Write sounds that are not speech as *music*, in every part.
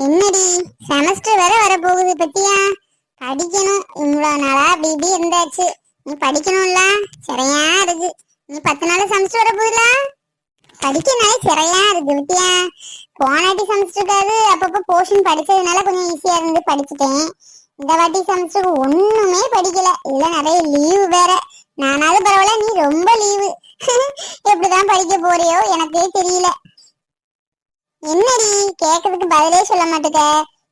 என்னடி செமஸ்டர் வேற வர போகுது பத்தியா? படிக்கணும். இவ்வளவு நாளா அப்படி இப்படி இருந்தாச்சு. நீ படிக்கணும்ல? சிறையா இருக்கு. நீ பத்து நாள் செமஸ்டர் வர போகுதுல? படிக்கனாலே சிறையா இருக்கு பத்தியா போனாட்டி செமஸ்டருக்காவது அப்பப்போ போர்ஷன் படிச்சதுனால கொஞ்சம் ஈஸியா இருந்து படிச்சுட்டேன். இந்த வாட்டி செமஸ்டருக்கு ஒண்ணுமே படிக்கல. இல்ல நிறைய லீவு வேற. நானாவது பரவாயில்ல நீ ரொம்ப லீவு *laughs* எப்படிதான் படிக்க போறியோ எனக்கே தெரியல. என்னடி கேக்குறதுக்கு பதிலே சொல்ல மாட்டேங்க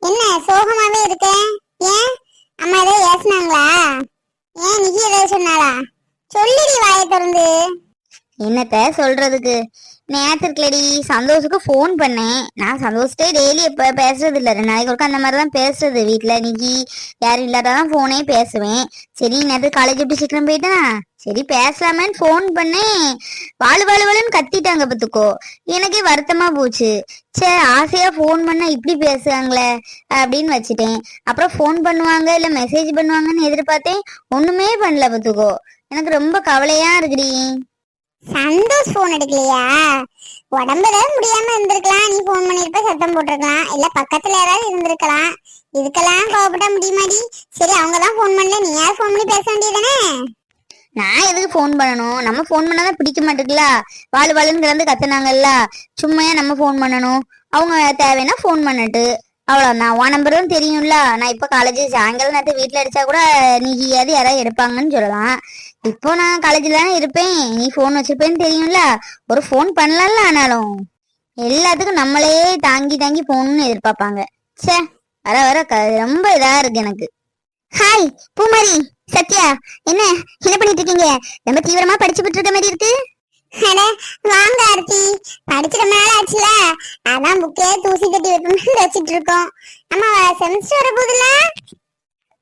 என்ன சோகமாவே இருக்க? ஏன்? அம்மா ஏதோ ஏசுனாங்களா? ஏன் நிக்கி ஏதோ சொன்னாளா? சொல்லிடி வாயை திறந்து. என்னத்த சொல்றதுக்கு? நேத்திருக்கலடி சந்தோஷுக்கு ஃபோன் பண்ணேன். நான் சந்தோஷத்தே டெய்லி இப்போ பேசுறது இல்லை. ரெண்டு நாளைக்கு ஒருக்கா அந்த மாதிரி தான் பேசுறது வீட்டில் இன்னைக்கு யாரும் இல்லாதான் ஃபோனே பேசுவேன். சரி நேற்று காலேஜ் எப்படி சீக்கிரம் போயிட்டேனா சரி பேசலாமேன்னு ஃபோன் பண்ணேன். வாழு வாழு வாழுன்னு கத்திட்டாங்க பார்த்துக்கோ. எனக்கே வருத்தமாக போச்சு. சே ஆசையாக ஃபோன் பண்ணால் இப்படி பேசுவாங்களே அப்படின்னு வச்சுட்டேன். அப்புறம் ஃபோன் பண்ணுவாங்க இல்லை மெசேஜ் பண்ணுவாங்கன்னு எதிர்பார்த்தேன். ஒன்றுமே பண்ணல பார்த்துக்கோ. எனக்கு ரொம்ப கவலையாக இருக்குடி. சந்தோஷ் போன் எடுக்கலையா? உடம்புல முடியாம இருந்திருக்கலாம். நீ போன் பண்ணிருப்ப சத்தம் போட்டிருக்கலாம். இல்ல பக்கத்துல யாராவது இருந்திருக்கலாம். இதுக்கெல்லாம் கோவப்பட முடியுமாடி? சரி அவங்க தான் போன் பண்ணல. நீ யார் போன் பண்ணி பேச வேண்டியதானே நான் எதுக்கு ஃபோன் பண்ணணும்? நம்ம ஃபோன் பண்ணாதான் பிடிக்க மாட்டேங்குல வாழ் வாழுன்னு கிடந்து கத்துனாங்கல்ல. சும்மையா நம்ம ஃபோன் பண்ணணும். அவங்க தேவைன்னா ஃபோன் பண்ணட்டு. அவ்வளோதான் உன் நம்பர் தான் தெரியும்ல. நான் இப்போ காலேஜ் சாயங்காலம் நேரத்து வீட்டில் அடித்தா கூட நீயாவது யாராவது எடுப்பாங்கன்னு சொல்லலாம். இப்போ நான் காலேஜில் தானே இருப்பேன். நீ ஃபோன் வச்சிருப்பேன்னு தெரியும்ல. ஒரு ஃபோன் பண்ணலாம்ல ஆனாலும். எல்லாத்துக்கும் நம்மளே தாங்கி தாங்கி போகணும்னு எதிர்பார்ப்பாங்க. ச்சே வர வர க- ரொம்ப இதாக இருக்கு எனக்கு. ஹாய் பூமாரி சத்யா என்ன? என்ன பண்ணிட்டு இருக்கீங்க? ரொம்ப தீவிரமா படிச்சுட்டு இருக்க மாதிரி இருக்கு. அட வாங்க ஆர்த்தி. படிச்சுற மேல ஆச்சுல. அதான் புக்கே தூசி கட்டி வைப்போம்னு வச்சிட்டு இருக்கோம். ஆமா செமஸ்டர் வர போதுல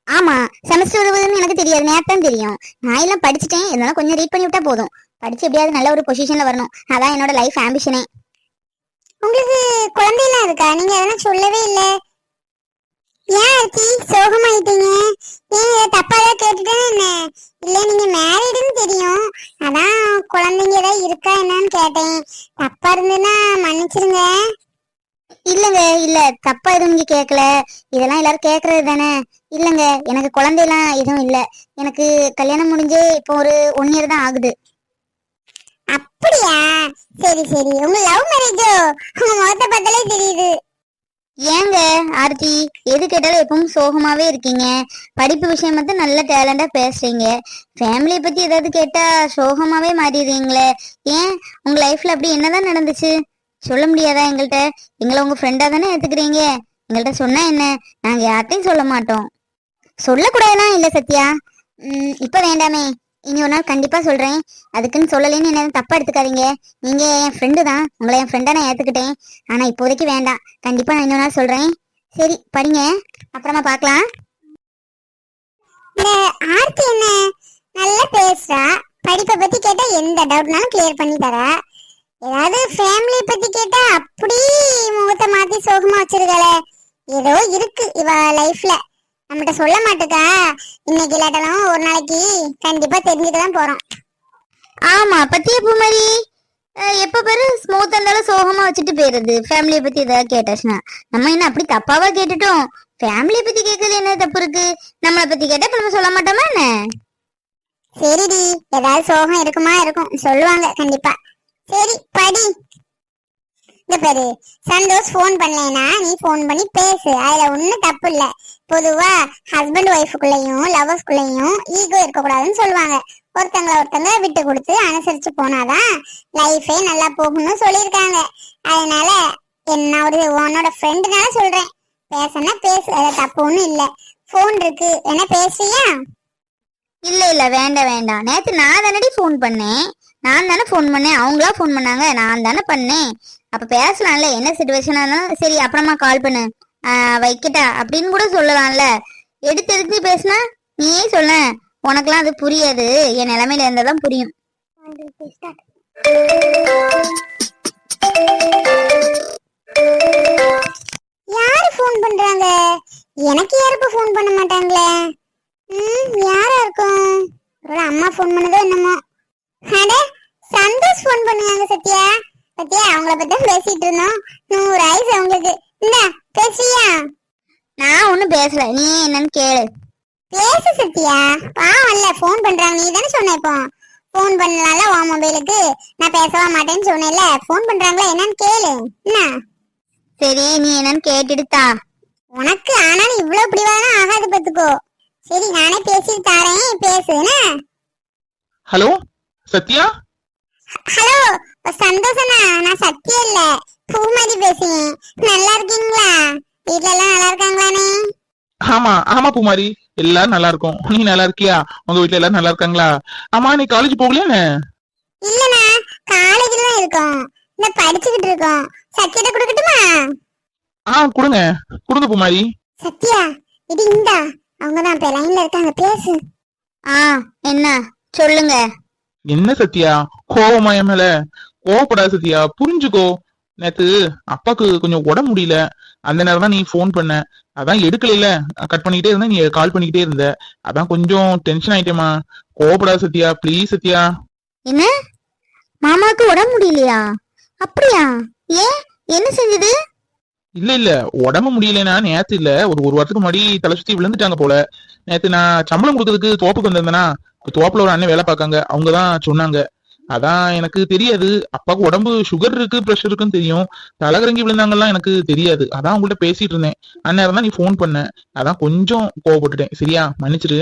ஆமா செமஸ்டர் வருவதுன்னு எனக்கு தெரியாது. நேரத்தான் தெரியும். நான் எல்லாம் படிச்சுட்டேன். இருந்தாலும் கொஞ்சம் ரீட் பண்ணி விட்டா போதும். படிச்சு எப்படியாவது நல்ல ஒரு பொசிஷன்ல வரணும். அதான் என்னோட லைஃப் ஆம்பிஷனே உங்களுக்கு குழந்தையெல்லாம் இருக்கா? நீங்க அதெல்லாம் சொல்லவே இல்ல. ஏன் ஆர்த்தி சோகமாயிட்டீங்க. ஏன் இதை தப்பா ஏதாவது கேட்டுட்டேன் என்ன? இல்ல நீங்க மேரிடுன்னு தெரியும். அதான் குழந்தைங்க ஏதாவது இருக்கா என்னன்னு கேட்டேன். தப்பா இருந்ததுன்னா மன்னிச்சிருங்க. இல்லங்க இல்ல. தப்பா எதுவும் நீங்க கேட்கல இதெல்லாம் எல்லாரும் கேக்குறது தானே. இல்லங்க எனக்கு குழந்தையெல்லாம் எதுவும் இல்ல. எனக்கு கல்யாணம் முடிஞ்சே இப்போ ஒரு ஒன் இயர் தான் ஆகுது. அப்படியா? சரி சரி. உங்க லவ் மேரேஜோ உங்க முகத்தை பார்த்தாலே தெரியுது. ஏங்க ஆர்த்தி எது கேட்டாலும் எப்பவும் சோகமாவே இருக்கீங்க. படிப்பு விஷயம் மட்டும் நல்ல டேலண்டா பேசுறீங்க. ஃபேமிலியை பத்தி ஏதாவது கேட்டா சோகமாவே மாறிடுறீங்களே. ஏன்? உங்க லைஃப்ல அப்படி என்னதான் நடந்துச்சு? சொல்ல முடியாதா எங்கள்கிட்ட எங்களை உங்க ஃப்ரெண்டா தானே ஏத்துக்கிறீங்க? எங்கள்கிட்ட சொன்னா என்ன? நாங்க யார்ட்டையும் சொல்ல மாட்டோம். சொல்லக்கூடாதுலாம் இல்ல சத்யா. இப்போ இப்ப வேண்டாமே. இனி ஒரு நாள் கண்டிப்பா சொல்றேன். அதுக்குன்னு சொல்லலைன்னு என்ன தப்பா எடுத்துக்காதீங்க. நீங்க என் ஃப்ரெண்டு தான். உங்களை என் ஃப்ரெண்டா நான் ஏத்துக்கிட்டேன். ஆனா இப்போதைக்கு வேண்டாம். கண்டிப்பா நான் இன்னொரு நாள் சொல்றேன். சரி படிங்க. அப்புறமா பார்க்கலாம். இந்த ஆர்த்தி என்ன? நல்லா பேசுறா. படிப்பை பத்தி கேட்டா எந்த டவுட்னாலும் கிளியர் பண்ணி தர. ஏதாவது ஃபேமிலி பத்தி கேட்டா அப்படி முகத்தை மாத்தி சோகமா வச்சிருக்கல ஏதோ இருக்கு இவ லைஃப்ல நம்மகிட்ட சொல்ல மாட்டுக்கா. இன்னைக்கு இல்லாட்டாலும் ஒரு நாளைக்கு கண்டிப்பா தெரிஞ்சுக்க தான் போறோம். ஆமா பத்திய பூமரி எப்ப பாரு ஸ்மூத்தா இருந்தாலும் சோகமா வச்சுட்டு போயிருது ஃபேமிலியை பத்தி ஏதாவது கேட்டாச்சுன்னா. நம்ம என்ன அப்படி தப்பாவா கேட்டுட்டோம்? ஃபேமிலியை பத்தி கேட்கறது என்ன தப்பு இருக்கு? நம்மளை பத்தி கேட்டா இப்ப நம்ம சொல்ல மாட்டோமா என்ன? சரிடி. ஏதாவது சோகம் இருக்குமா இருக்கும். சொல்லுவாங்க கண்டிப்பா. சரி படி. இந்த பாரு சந்தோஷ் ஃபோன் பண்ணலனா நீ ஃபோன் பண்ணி பேசு. அதுல ஒண்ணும் தப்பு இல்ல. பொதுவா ஹஸ்பண்ட் ஒய்ஃபுக்குள்ளயும் லவர்ஸ்குள்ளயும் ஈகோ இருக்கக்கூடாதுன்னு சொல்லுவாங்க. ஒருத்தங்கள ஒருத்தங்க விட்டு கொடுத்து அனுசரிச்சு போனாதான் லைஃபே நல்லா போகும்னு சொல்லியிருக்காங்க. அதனால என்ன ஒரு உன்னோட ஃப்ரெண்டுனால சொல்றேன். பேசனா பேசு அதுல தப்பு ஒன்றும் இல்ல. ஃபோன் இருக்கு. என்ன பேசுறியா? இல்ல இல்ல வேண்டாம் வேண்டாம். நேத்து நான் தானடி ஃபோன் பண்ணேன். நான் தானே ஃபோன் பண்ணேன். அவங்களா ஃபோன் பண்ணாங்க. நான் தானே பண்ணேன். அப்போ பேசலாம்ல. என்ன சுச்சுவேஷனாக இருந்தாலும் சரி அப்புறமா கால் பண்ணு. வைக்கட்டா. அப்படின்னு கூட சொல்லலாம்ல. எடுத்து எடுத்து பேசினா நீயே சொல்ல உனக்கெல்லாம் அது புரியாது. என் நிலைமையில இருந்தால் தான் புரியும். யாரு ஃபோன் பண்றாங்க? எனக்கு யாருப்ப ஃபோன் பண்ண மாட்டாங்களே? ம் யாரா இருக்கும்? அம்மா ஃபோன் பண்ணதோ என்னமோ அட சந்தோஷ் ஃபோன் பண்ணுவாங்க சத்யா? சத்யா அவங்கள பத்தி பேசிட்டு இருந்தோம். நூறு ஆயுசு அவங்களுக்கு. இந்தா பேசியா ஒண்ணும் பேசல. நீ என்னன்னு கேளு. பேசு சத்யா. பாவம்ல ஃபோன் பண்றாங்க. நீ தானே சொன்ன இப்போ. ஃபோன் பண்ணலாம்ல உன் மொபைலுக்கு நான் பேசவா மாட்டேன்னு சொன்னேன்ல. ஃபோன் பண்றாங்களா என்னன்னு கேளு. என்ன சரி நீ என்னன்னு கேட்டுட்டு தா. உனக்கு ஆனாலும் இவ்வளவு பிடிவாதம் ஆகாது பத்துக்கோ சரி நானே பேசிட்டு தாரேன். பேசு என்ன? ஹலோ சத்யா? ஹலோ சந்தோஷனா நான் சத்யா இல்ல. பூமதி பேசுறேன். நல்லா இருக்கீங்களா? வீட்ல எல்லாம் நல்லா இருக்காங்களானே ஆமா ஆமா பூமாரி. எல்லாரும் நல்லா இருக்கும். நீ நல்லா இருக்கியா? உங்க வீட்ல எல்லாரும் நல்லா இருக்காங்களா? ஆமா நீ காலேஜ் போகலையானே இல்லண்ணா காலேஜ்ல தான் இருக்கோம். இந்த படிச்சுக்கிட்டு இருக்கோம். சத்யத்தை கொடுக்கட்டுமா? ஆ கொடுங்க. கொடுங்க பூமாரி. சத்யா இது இந்தா. அவங்க தான் இப்ப லைன்ல இருக்காங்க. பேசு. ஆ என்ன? சொல்லுங்க. என்ன சத்யா? கோவமா என் மேல? கோவப்படாத சத்யா புரிஞ்சுக்கோ. நேத்து அப்பாக்கு கொஞ்சம் உடம்பு முடியல. அந்த நேரம் தான் நீ ஃபோன் பண்ண. அதான் எடுக்கல கட் பண்ணிக்கிட்டே இருந்த நீ கால் பண்ணிக்கிட்டே இருந்த. அதான் கொஞ்சம் டென்ஷன் ஆயிட்டேமா கோவப்படாத சத்யா ப்ளீஸ் சத்யா. என்ன? மாமாவுக்கு உடம்பு முடியலையா? அப்படியா? ஏன்? என்ன செஞ்சது? இல்ல இல்ல. உடம்பு முடியலனா நேத்து இல்ல. ஒரு ஒரு வாரத்துக்கு முன்னாடி தலை சுத்தி விழுந்துட்டாங்க போல. நேத்து நான் சம்பளம் கொடுக்கறதுக்கு தோப்புக்கு வந்திருந்தேனா? தோப்புல ஒரு அண்ணன் வேலை பார்க்காங்க. அவங்க தான் சொன்னாங்க. அதான் எனக்கு தெரியாது. அப்பாவுக்கு உடம்பு சுகர் இருக்கு ப்ரெஷர் இருக்குன்னு தெரியும். தலைகரங்கி விழுந்தாங்கலாம் எனக்கு தெரியாது. அதான் உங்கள்கிட்ட பேசிட்டு இருந்தேன். அந்நேரம் தான் நீ ஃபோன் பண்ண. அதான் கொஞ்சம் கோவப்பட்டுட்டேன். சரியா? மன்னிச்சிரு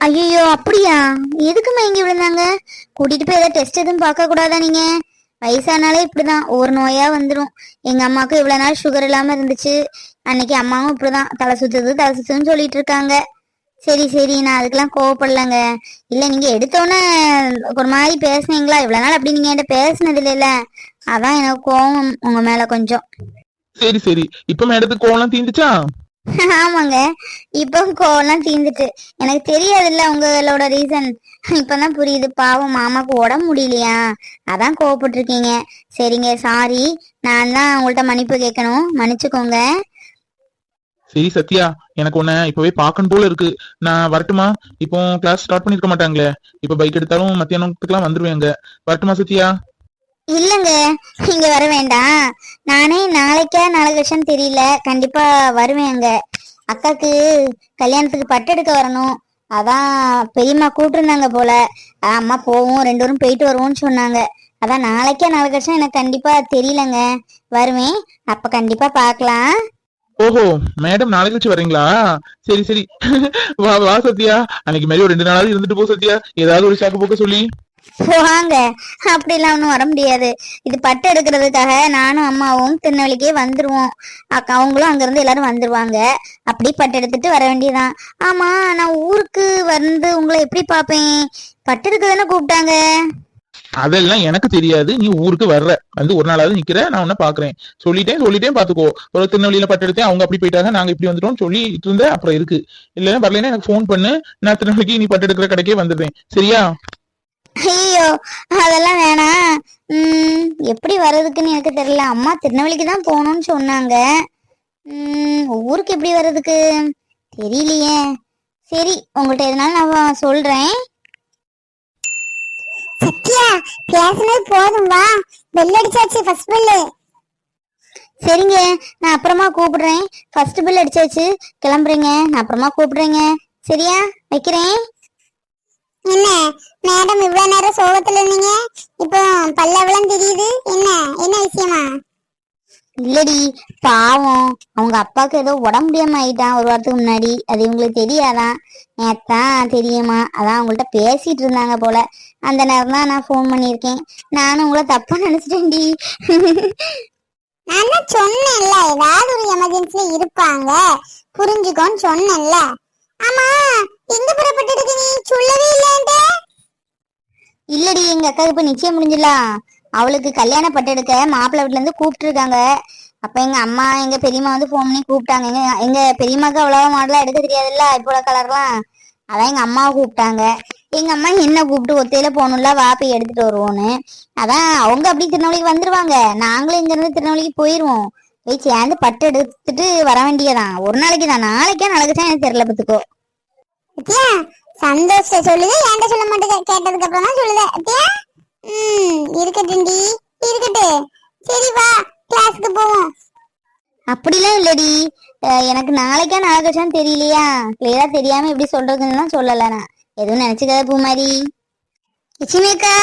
ஐயோ அப்படியா? எதுக்கு மயங்கி விழுந்தாங்க? கூட்டிட்டு போய் ஏதாவது டெஸ்ட் எதுவும் பார்க்க கூடாதா நீங்க? வயசானாலே இப்படிதான். ஒவ்வொரு நோயா வந்துடும் எங்க அம்மாவுக்கு இவ்வளவு நாள் சுகர் இல்லாம இருந்துச்சு. அன்னைக்கு அம்மாவும் இப்படிதான். தலை சுத்துது தலை சுத்துன்னு சொல்லிட்டு இருக்காங்க. சரி சரி நான் அதுக்கெல்லாம் கோவப்படலங்க. இல்ல நீங்க எடுத்தோன்னே ஒரு மாதிரி பேசுனீங்களா? இவ்வளவு நாள் அப்படி நீங்க என்கிட்ட பேசுனது இல்லைல்ல அதான் எனக்கு கோவம் உங்க மேல கொஞ்சம். சரி சரி. இப்ப மேடத்துக்கு கோவம்லாம் தீந்துச்சா? *laughs* ஆமாங்க. இப்போ கோவம்லாம் தீந்துட்டு எனக்கு தெரியாதுல்ல உங்களோட ரீசன் இப்பதான் புரியுது. பாவம் மாமாக்கு உடம்பு முடியலையா? அதான் கோவப்பட்டிருக்கீங்க. சரிங்க சாரி நான் தான் உங்கள்ட்ட மன்னிப்பு கேட்கணும். மன்னிச்சுக்கோங்க. சரி சத்யா எனக்கு உன்னை இப்பவே பார்க்கணும் போல இருக்கு. நான் வரட்டுமா? இப்போ கிளாஸ் ஸ்டார்ட் பண்ணிருக்க மாட்டாங்களே. இப்ப பைக் எடுத்தாலும் மத்தியானத்துக்குலாம் வந்துருவேங்க. வரட்டுமா சத்யா? இல்லங்க நீங்க வர வேண்டாம். நானே நாளைக்கா நாளை கழிச்சான்னு தெரியல. கண்டிப்பா வருவேங்க. அக்காக்கு கல்யாணத்துக்கு பட்டு எடுக்க வரணும். அதான் பெரியம்மா கூப்பிட்டுருந்தாங்க போல. அம்மா போவோம் ரெண்டு பேரும் போயிட்டு வருவோம்னு சொன்னாங்க. அதான் நாளைக்கா நாளை கழிச்சா எனக்கு கண்டிப்பா தெரியலங்க. வருவேன். அப்ப கண்டிப்பா பார்க்கலாம். ஓஹோ மேடம் நாளைக்கு கழிச்சு வரீங்களா? சரி சரி. *laughs* வா வா சத்யா. அன்னைக்கு மாதிரி ஒரு ரெண்டு நாளாவது இருந்துட்டு போ சத்யா. ஏதாவது ஒரு சாக்கு போக்க சொல்லி. வாங்க அப்படிலாம் ஒன்றும் வர முடியாது. இது பட்டு எடுக்கிறதுக்காக நானும் அம்மாவும் திருநெல்வேலிக்கே வந்துருவோம். அக்கா அவங்களும் அங்கிருந்து எல்லாரும் வந்துருவாங்க. அப்படி பட்டு எடுத்துட்டு வர வேண்டியதான் ஆமா நான் ஊருக்கு வந்து உங்களை எப்படி பார்ப்பேன்? பட்டு எடுக்க தானே கூப்பிட்டாங்க. அதெல்லாம் எனக்கு தெரியாது. நீ ஊருக்கு வர்ற. வந்து ஒரு நாளாவது நிக்கிற நான் உன்ன பாக்குறேன். சொல்லிட்டேன் சொல்லிட்டேன் பாத்துக்கோ. ஒரு திருநெல்வேலியில பட்டு எடுத்தேன் அவங்க அப்படி போயிட்டாங்க நாங்க இப்படி வந்துட்டோம் சொல்லிட்டு இருந்தேன் அப்புறம் இருக்கு. இல்லைன்னா வரலைன்னா எனக்கு ஃபோன் பண்ணு. நான் திருநெல்வேலிக்கு நீ பட்டு எடுக்கிற கடைக்கே வந்துடுவேன் சரியா? ஐயோ அதெல்லாம் வேணாம். உம் எப்படி வர்றதுக்குன்னு எனக்கு தெரியல. அம்மா திருநெல்வேலிக்கு தான் போகணும்னு சொன்னாங்க. உம் ஊருக்கு எப்படி வர்றதுக்கு? தெரியலையே. சரி உங்கள்கிட்ட எதனால நான் சொல்றேன். பேசுனது போதும் வா பெல் அடிச்சாச்சு ஃபர்ஸ்ட் பெல்லு சரிங்க நான் அப்புறமா கூப்பிடுறேன். ஃபர்ஸ்ட் பில் அடிச்சாச்சு கிளம்புறேங்க நான் அப்புறமா கூப்பிடுறேங்க. சரியா? வைக்கிறேன். என்ன மேடம் இவ்வளவு நேரம் சோகத்துல இருந்தீங்க? இப்போ பல்லவெல்லாம் தெரியுது. என்ன என்ன விஷயமா? இல்லடி பாவம். அவங்க அப்பாவுக்கு ஏதோ உடம்பு முடியாம ஆயிட்டான் ஒரு வாரத்துக்கு முன்னாடி. அது இவங்களுக்கு தெரியாதான் நேத்தான் தெரியுமா? அதான் அவங்கள்ட்ட பேசிட்டு இருந்தாங்க போல. அந்த நேரம் தான் நான் ஃபோன் பண்ணியிருக்கேன். நானும் உங்களை தப்பா நினைச்சிட்டேன்டி. நான் சொன்னேன்ல ஏதாவது ஒரு எமர்ஜென்சில இருப்பாங்க. புரிஞ்சுக்கோன்னு சொன்னேன்ல. ஆமா எங்க புறப்பட்டு நீ? சொல்லவே இல்லைன்ட்டு இல்லடி எங்க அக்காவுக்கு இப்ப நிச்சயம் முடிஞ்சிடலாம். அவளுக்கு கல்யாணம் பட்டு எடுக்க மாப்பிள்ளை வீட்டுலேருந்து கூப்பிட்டுருக்காங்க. அப்போ எங்கள் அம்மா எங்கள் பெரியம்மா வந்து ஃபோன் பண்ணி கூப்பிட்டாங்க. எங்க எங்கள் பெரியம்மாக்கு அவ்வளோவா மாடலாக எடுக்க தெரியாதுல்ல இப்போ உள்ள கலர்லாம் அதான் எங்கள் அம்மாவை கூப்பிட்டாங்க. எங்கள் அம்மா என்ன கூப்பிட்டு ஒத்தையில போகணும்ல வா போய் எடுத்துட்டு வருவோன்னு. அதான் அவங்க அப்படி திருநெல்வேலிக்கு வந்துருவாங்க. நாங்களும் இங்கேருந்து திருநெல்வேலிக்கு போயிடுவோம் போய் சேர்ந்து பட்டு எடுத்துட்டு வர வேண்டியதான் ஒரு நாளைக்கு தான். நாளைக்கே நாளைக்கு எனக்கு தெரியல பத்துக்கோ சந்தோஷம் சந்தோஷ சொல்லுது. ஏன்ட சொல்ல மாட்டேங்க. கேட்டதுக்கு அப்புறம் தான் சொல்லுது ம் இருக்கட்டும்டி இருக்கட்டு. சரி வா கிளாஸ்க்கு போவோம். அப்படிலாம் இல்லடி. எனக்கு நாளைக்கா நாளை கழிச்சான்னு தெரியலையா? கிளியரா தெரியாம எப்படி சொல்றதுன்னு சொல்லல நான். எதுவும் நினைச்சுக்காத பூமாரி. லட்சுமிக்கா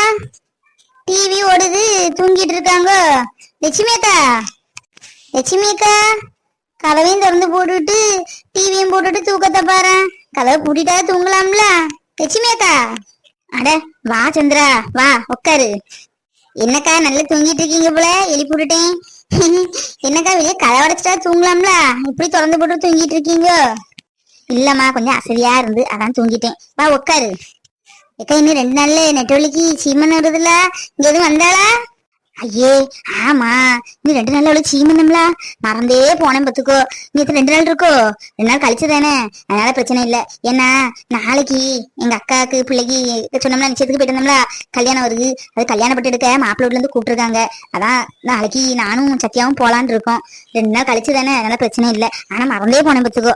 டிவி ஓடுது தூங்கிட்டு இருக்காங்க. லட்சுமிக்கா லட்சுமிக்கா கதவையும் திறந்து போட்டுட்டு டிவியும் போட்டுட்டு தூக்கத்தை பாரு கதவை பூட்டிட்டா தூங்கலாம்ல. லட்சுமிக்கா அட வா சந்திரா வா உட்காரு என்னக்கா நல்லா தூங்கிட்டு இருக்கீங்க போல? எழுப்பி விட்டுட்டேன். என்னக்கா வெளியே கதை உடைச்சிட்டா தூங்கலாம்ல? இப்படி திறந்து போட்டு தூங்கிட்டு இருக்கீங்க? இல்லம்மா கொஞ்சம் அசதியா இருந்து அதான் தூங்கிட்டேன். வா உட்காரு ஏக்கா இன்னும் ரெண்டு நாள்ல நெட்டவழிக்கு சீமன் வருதுல்ல இங்க எதுவும் வந்தாளா? ஐயே ஆமா. நீ ரெண்டு நாள்ல அவ்வளவு சீமந்தம்ல மறந்தே போனேன் பத்துக்கோ நீ ரெண்டு நாள் இருக்கோ? ரெண்டு நாள் கழிச்சு தானே? அதனால பிரச்சனை இல்ல. ஏன்னா நாளைக்கு எங்க அக்காக்கு பிள்ளைக்கு சொன்னோம்னா நிச்சயத்துக்கு போயிட்டு கல்யாணம் வருது. அது கல்யாணம் பட்டு எடுக்க மாப்பிள்ளை வீட்டுல இருந்து கூப்பிட்டுருக்காங்க. அதான் நாளைக்கு நானும் சத்யாவும் போலான் இருக்கோம். ரெண்டு நாள் கழிச்சு தானே? அதனால பிரச்சனை இல்ல. ஆனா மறந்தே போனேன் பத்துக்கோ